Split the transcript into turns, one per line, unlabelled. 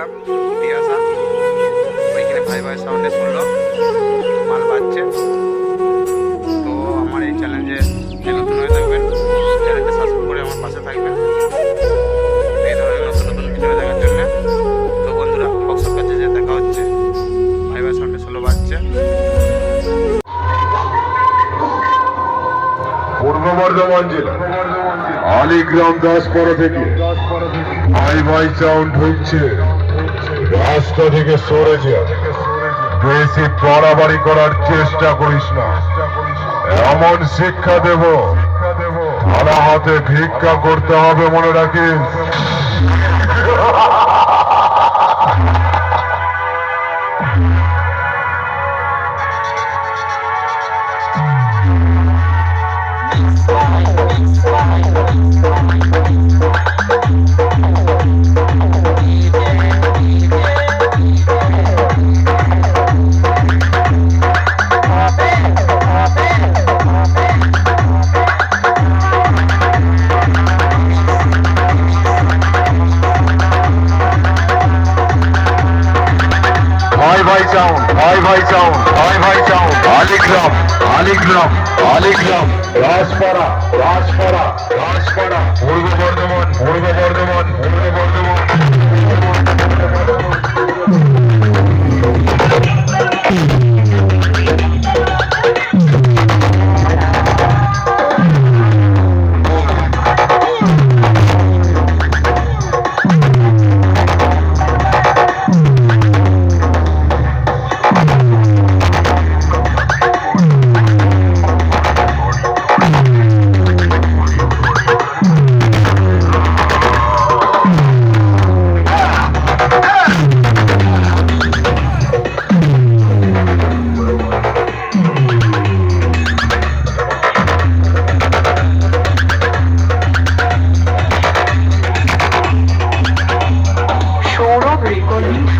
লাগলাম দিয়ে আসা। ওইখানে ভাই ভাই সাউন্ডে শুনলো, মাল বাজছে তো আমার এই চ্যালেঞ্জে নতুন হয়ে থাকবেন চ্যানেলটা সাবস্ক্রাইব করে আমার পাশে থাকবেন। এই ধরনের নতুন নতুন ভিডিও দেখার জন্য। তো বন্ধুরা বক্সের কাছে যে দেখা হচ্ছে, ভাই ভাই সাউন্ডে ষোলো বাজছে
পূর্ব বর্ধমান জেলা, আলিগ্রাম দাসপাড়া থেকে। ভাই ভাই সাউন্ড ঢুকছে রাস্তা থেকে সরে যা। বেশি বাড়াবাড়ি করার চেষ্টা করিস না। এমন শিক্ষা দেব ভালো হাতে ভিক্ষা করতে হবে মনে রাখিস। ভাই ভাই সাউন্ড ভাই ভাই সাউন্ড ভাই ভাই সাউন্ড আলিগ্রাম আলিগ্রাম আলিগ্রাম। রাজপাড়া রাজপাড়া রাজপাড়া। পূর্ব বর্ধমান recording.